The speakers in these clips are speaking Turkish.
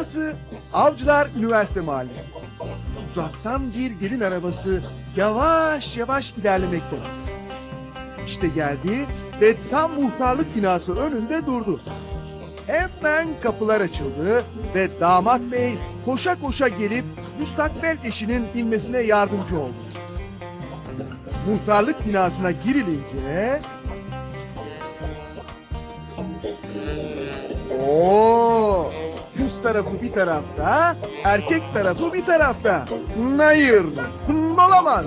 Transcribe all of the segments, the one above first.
Burası Avcılar Üniversite Mahallesi. Uzaktan bir gelin arabası yavaş yavaş ilerlemekte. İşte geldi ve tam muhtarlık binası önünde durdu. Hemen kapılar açıldı ve damat bey koşa koşa gelip müstakbel eşinin inmesine yardımcı oldu. Muhtarlık binasına girilince... Oo, kız tarafı bir tarafta, erkek tarafı bir tarafta. Hayır, olamaz.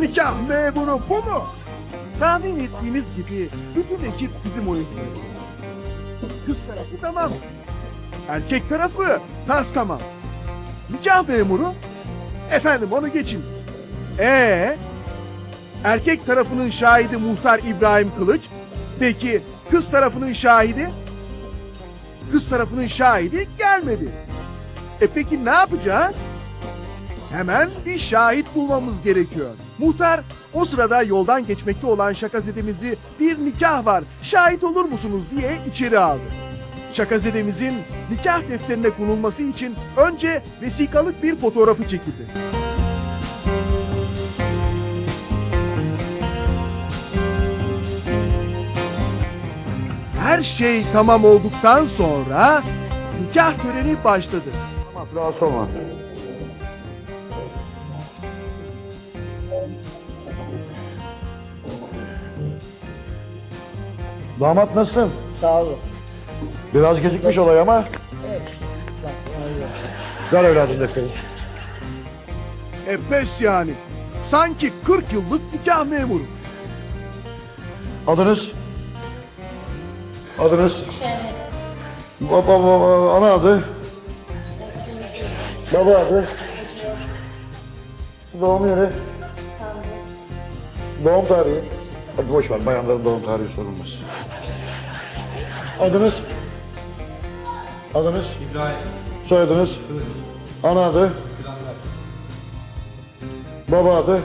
Nikah memuru bu mu? Tahmin ettiğiniz gibi bütün ekip bizim oyuncular. Kız tarafı tamam. Erkek tarafı tas tamam. Nikah memuru? Efendim onu geçin. Ee, erkek tarafının şahidi muhtar İbrahim Kılıç. Peki kız tarafının şahidi? Kız tarafının şahidi gelmedi. E peki ne yapacağız? Hemen bir şahit bulmamız gerekiyor. Muhtar o sırada yoldan geçmekte olan şakazedemizi bir nikah var şahit olur musunuz diye içeri aldı. Şakazedemizin nikah defterine konulması için önce vesikalık bir fotoğrafı çekildi. Her şey tamam olduktan sonra nikah töreni başladı. Tamam rahatsız olma. Damat nasılsın? Sağ olun. Biraz gecikmiş olay ama. Ver evladım defteri. E pes yani. Sanki 40 yıllık nikah memuru. Adınız? Adınız? Baba, baba, ana adı? Baba adı? Doğum yeri? Doğum tarihi? Hadi boş ver, bayanların doğum tarihi sorulmaz. Adınız? Adınız? İbrahim. Soyadınız? Ana adı? Baba adı?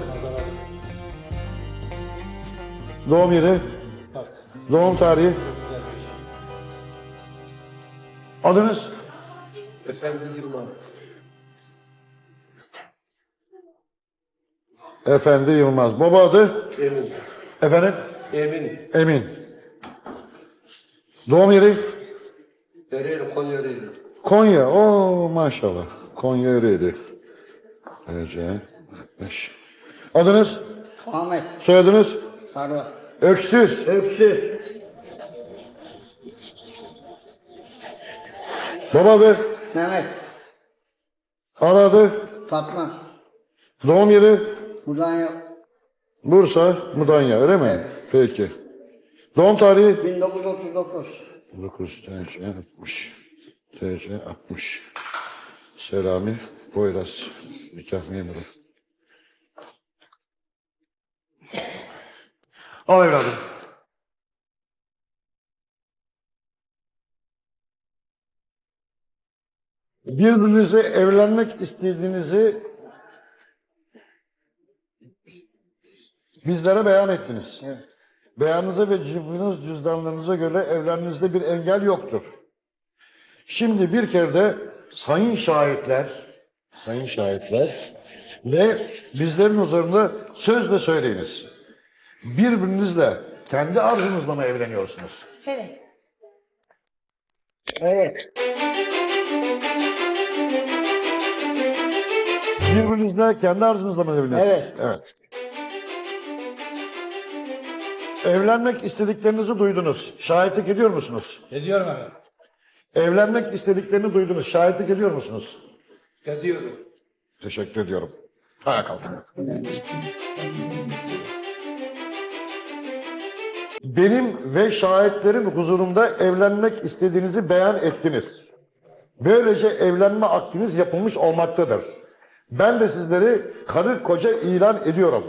Doğum yeri? Doğum tarihi? Adınız? Efendi Yılmaz. Baba adı? Emin. Efendim? Emin. Emin. Doğum yeri? Ereğli, Konya Ereğli. Konya. Oo maşallah. Konya Ereğli. Ece. 60. Adınız? Ahmet. Soyadınız? Sarı. Öksüz. Öksü. Baba adı? Mehmet. Ana adı? Fatma. Doğum yeri? Buradan yok. Bursa, Mudanya öyle mi? Peki. Doğum tarihi? 1939. 9 TC 60. TC 60. Selami Boyraz. Nikah memuru. Al evladım. Birbirinize evlenmek istediğinizi bizlere beyan ettiniz. Evet. Beyanınıza ve cüzdanınız cüzdanlarınıza göre evlenmenizde bir engel yoktur. Şimdi bir kere de sayın şahitler, sayın şahitler ve bizlerin huzurunda sözle söyleyiniz. Birbirinizle kendi arzunuzla mı evleniyorsunuz? Evet. Evet. Birbirinizle kendi arzunuzla mı evleniyorsunuz? Evet. Evet. Evlenmek istediklerinizi duydunuz. Şahitlik ediyor musunuz? Ediyorum efendim. Evlenmek istediklerini duydunuz. Şahitlik ediyor musunuz? Ediyorum. Teşekkür ediyorum. Ayağa kalkın. Benim ve şahitlerin huzurumda evlenmek istediğinizi beyan ettiniz. Böylece evlenme akdiniz yapılmış olmaktadır. Ben de sizleri karı koca ilan ediyorum.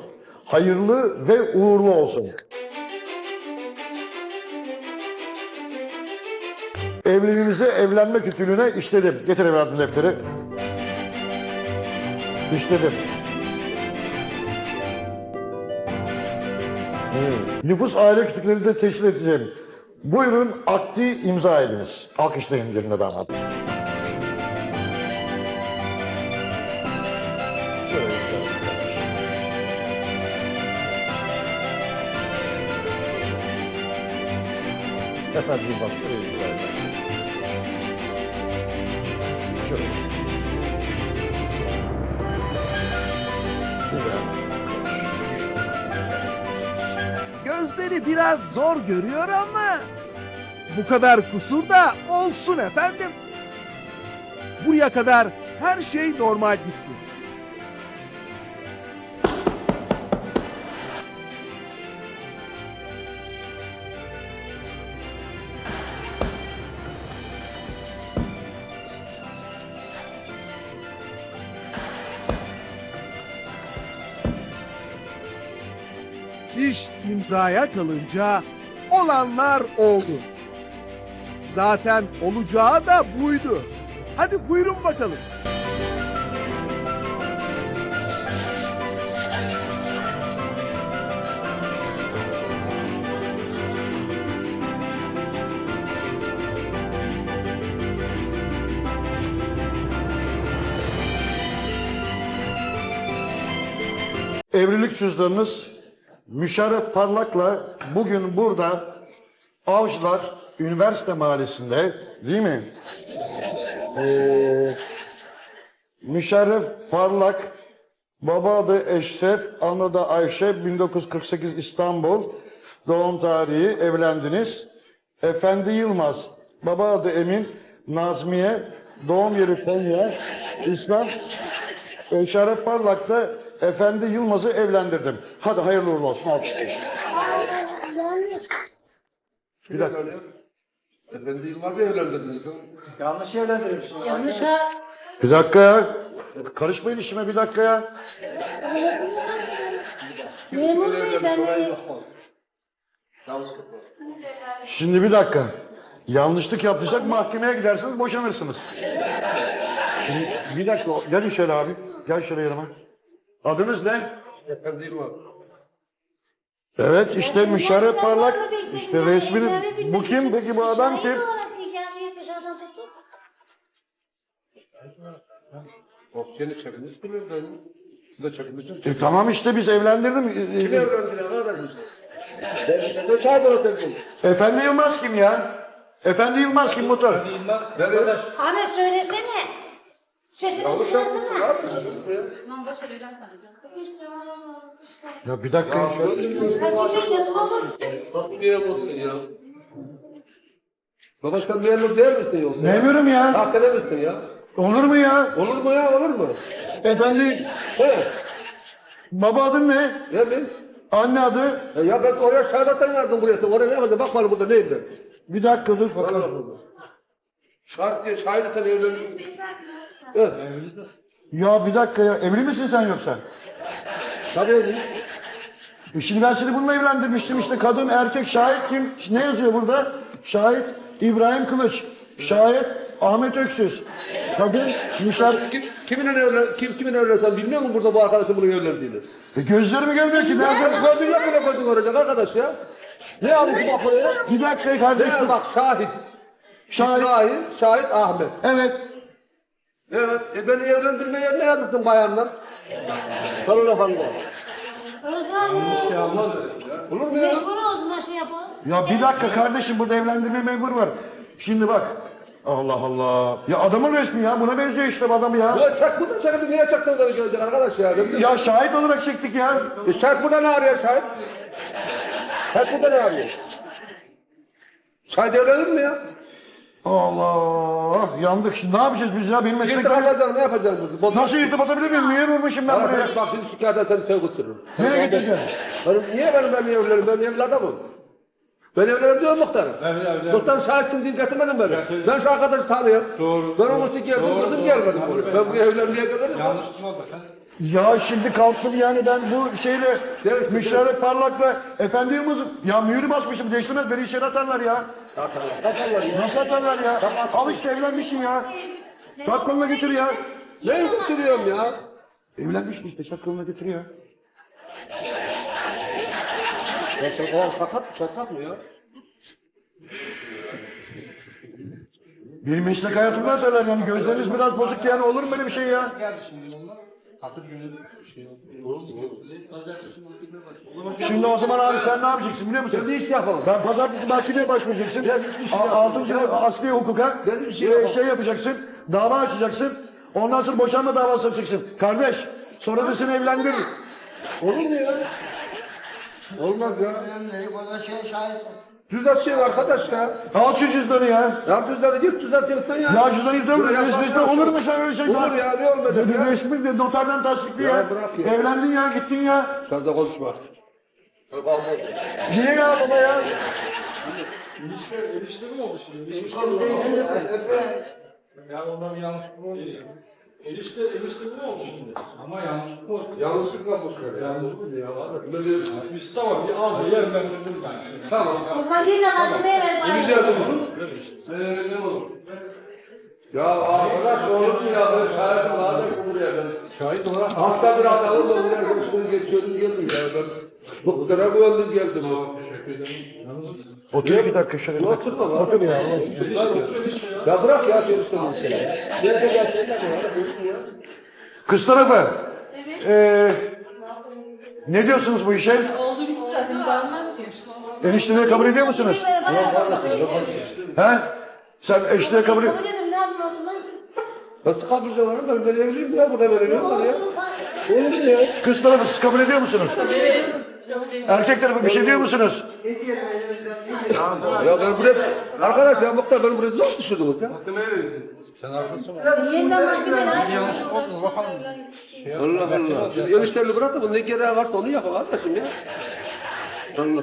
Hayırlı ve uğurlu olsun. Evliliğinize evlenme kütüğüne işledim. Getir evladım defteri. İşledim. Nüfus aile kütükleri de teşkil edeceğim. Buyurun akdi imza ediniz. Alkışlayın yerine damat. Efendim Yılmaz şuraya Kılıç. Gözleri biraz zor görüyor ama bu kadar kusur da olsun efendim. Buraya kadar her şey normal gitti. İmzaya kalınca olanlar oldu. Zaten olacağı da buydu. Hadi buyurun bakalım. Evlilik cüzdanınız Müşerref Parlak'la bugün burada Avcılar Üniversite Mahallesi'nde değil mi? Ee, Müşerref Parlak, baba adı Eşref, anne da Ayşe, 1948 İstanbul, doğum tarihi, evlendiniz. Efendi Yılmaz, baba adı Emin, Nazmiye, doğum yeri Konya, İslam, Eşref Parlak da Efendi Yılmaz'ı evlendirdim. Hadi hayırlı uğurlu olsun. Alkışlayın. Bir dakika. Efendi Yılmaz'ı evlendirdiniz. Yanlış evlendirmişsin. Yanlış ha. Bir dakika ya. Karışmayın işime bir dakika ya. Memur bey ben. Şimdi bir dakika. Yanlışlık yaptıysak mahkemeye gidersiniz, boşanırsınız. Şimdi bir dakika, gelin şöyle abi. Gel şöyle yanıma. Adınız ne? Efendi Yılmaz. Evet, işte Müşerref Parlak. İşte resmini. Bu kim peki bu adam kim? Dosyanı çekmişsiniz ben. Siz de çekmişsiniz. E, tamam işte biz evlendirdim. Kim e, evlendiler arkadaşım? Ben de olacaksın. Efendi Yılmaz kim ya? Efendi Yılmaz kim motor? Evet. Ahmet söylesene. Sesini çıkarsana. Aman boş ver öyle sana. Ya bir dakika. ya. Hadi bir yazık olur. Nasıl bir olsun ya? Baba sen memur değil misin yoksa? Memurum ya. Hakikaten misin ya? Olur mu ya? Olur mu ya olur mu? Efendi, He. baba adın ne? Ne mi? Anne adı? E Ya ben oraya şahada sen yazdın buraya. Sen oraya ne yazdın? Bak bana burada neyim ben? Bir dakika dur bakalım. bak burada. Şahit diye şahidi sen evlenmişsin. Evet. Ya bir dakika ya. Evli misin sen yoksa? Tabii öyle. E Şimdi ben seni bununla evlendirmiştim işte kadın erkek şahit kim? Ne yazıyor burada? Şahit İbrahim Kılıç. Şahit Ahmet Öksüz. Kadın Nişar. Kim, kimin evlen, kim, kimin evlensen bilmiyor musun burada bu arkadaşın bunu evlendiğini? E gözlerimi görmüyor ki. Nerede? Gördün yok mu koydun oraya arkadaş ya? Ne yapmış bak oraya? Bir dakika Ne kardeşim. bak şahit. Şahit. İbrahim, şahit Ahmet. Evet. Evet, e beni evlendirmeye ne yazırsın bayanlar? Falan efendim. Olmaz Olur mu ya? Mecbur olsun da şey yapalım. Ya bir dakika kardeşim burada evlendirme memur var. Şimdi bak. Allah Allah. Ya adamın resmi ya. Buna benziyor işte bu adam ya. Ya çak buradan çakıp niye çaktın beni görecek arkadaş ya? Ya şahit olarak çektik ya. E şahit burada ne arıyor şahit? Şahit burada ne arıyor? Şahit evlenir mi ya? Allah. Yandık. Şimdi ne yapacağız biz ya? Benim meslek... İrtibat edeceğim, ne yapacağız burada? Bozma- Nasıl irtibat edebilir miyim? Niye vurmuşum ben buraya? Bak şimdi şikayet edersen seni götürürüm. Nereye gideceğim? Benim, niye benim ben evlerim? Ben evli adamım. Ben evlerim diyor muhtarım. Sultan şahitsin diye getirmedim beni. Ben şu arkadaşı tanıyorum. Doğru. Ben onun için geldim, kırdım gelmedim. buraya. Ben bu evlenmeye gelmedim. Yanlış. Ya şimdi kalktım yani ben bu şeyle Evet, Müşerref Parlak'la Efendi Yılmaz'ım. Ya mühürü basmışım değiştirmez beni içeri atarlar ya. Atarlar ya. Nasıl atarlar ya? Al işte evlenmişsin ya. Tak koluna götür ya. Ne götürüyorum ya? Evlenmişsin işte çak koluna götür ya. Ya sen o sakat, sakat mı ya? Benim meslek hayatımda atarlar yani gözleriniz biraz bozuk yani olur mu böyle bir şey ya? Şimdi o zaman abi sen ne yapacaksın biliyor musun? Sen de iş yapalım. Ben pazartesi mahkemeye başvuracaksın. A- Altıncı asli hukuka bir şey e, şey yapacaksın. Dava açacaksın. Ondan sonra boşanma davası açacaksın. Kardeş sonra da seni evlendir. Olur mu ya? Olmaz ya. şey Düzelt şey arkadaş ya. Al şu cüzdanı ya. Ya düzelt git düzelt yoktan ya. Ya cüzdanı. Buraya Resmiste olur mu sen öyle şey? Olur ya ne olacak ya? Resmi de noterden tasdikli ya. Ya bırak ya. Evlendin ya gittin ya. Sen de konuşma. Niye ya baba ya? Ya ondan bir yanlışlık oldu ya. Enişte, enişte mi oldu şimdi? Ama yanlışlık oldu. Yanlışlıkla boşver. Yanlış oldu ya. Biz tamam bir aldı yerlendirdim ben. Tamam. O zaman değil de mahkemeye ver. bari. Rica ederim. Ee, ne olur? Ya arkadaş olur mu ya? Ben şahit olarak buraya ben. Şahit olarak Hasta bir adamı ben buraya üstünü geçiyordum geldim ya ben. Muhtara güvendim geldim. teşekkür ederim. Yalnız Otur iki dakika şöyle. Oturma bak. Otur ya. Ya bırak ya çalıştığını mesela. Nerede gelsin de bu ya? Kız tarafı. Ee, ne diyorsunuz bu işe? Oldu bitti zaten. Dağılmaz ki. Enişteliği kabul ediyor musunuz? He? Sen eşliğe kabul ediyor ne lan? Nasıl kabul ediyorlar? Ben böyle evliyim ya. Burada böyle evliyim ya. Olur mu ya? Kız tarafı siz kabul ediyor musunuz? Erkek tarafı bir şey diyor musunuz? Ya ben buraya... Arkadaş ya muhtar beni buraya zor düşürdünüz ya. Yeniden mahkemeye ver. Allah Allah. Siz eniştemle bırak da bu ne gereği varsa onu yapın kardeşim ya. Allah.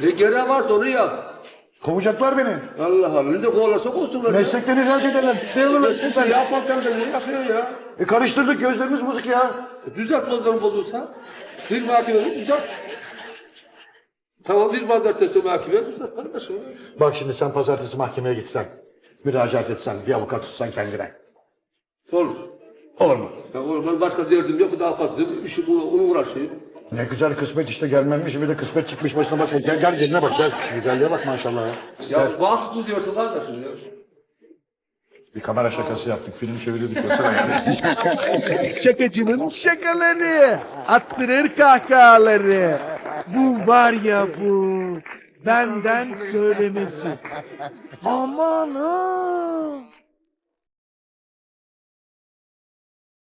Ne gereği varsa onu yap. Kovacaklar beni. Allah Allah. Ne de kovalarsa kovsunlar ya. Meslekten ihraç ederler. Tutuyorlar. Sen yaparken de ne yapıyor ya? E karıştırdık gözlerimiz bozuk ya. E, Düzelt bozulur bozulsa. Bir mahkemede düzelt. Tamam bir pazartesi mahkemeye düzelt kardeşim. Bak şimdi sen pazartesi mahkemeye gitsen, müracaat etsen, bir avukat tutsan kendine. Olur. Olur mu? Ya oğlum ben başka derdim yok daha fazla. İşi bu, onu uğraşayım. Ne güzel kısmet işte gelmemiş bir de kısmet çıkmış başına bak. Gel gel geline bak gel. Güzelliğe bak maşallah ya. Ya basit mi diyorsun kardeşim ya? Bir kamera şakası yaptık. Film çeviriyorduk mesela yani. Şakacının şakaları, attırır kahkahaları. Bu var ya bu, benden söylemesi. Aman ha.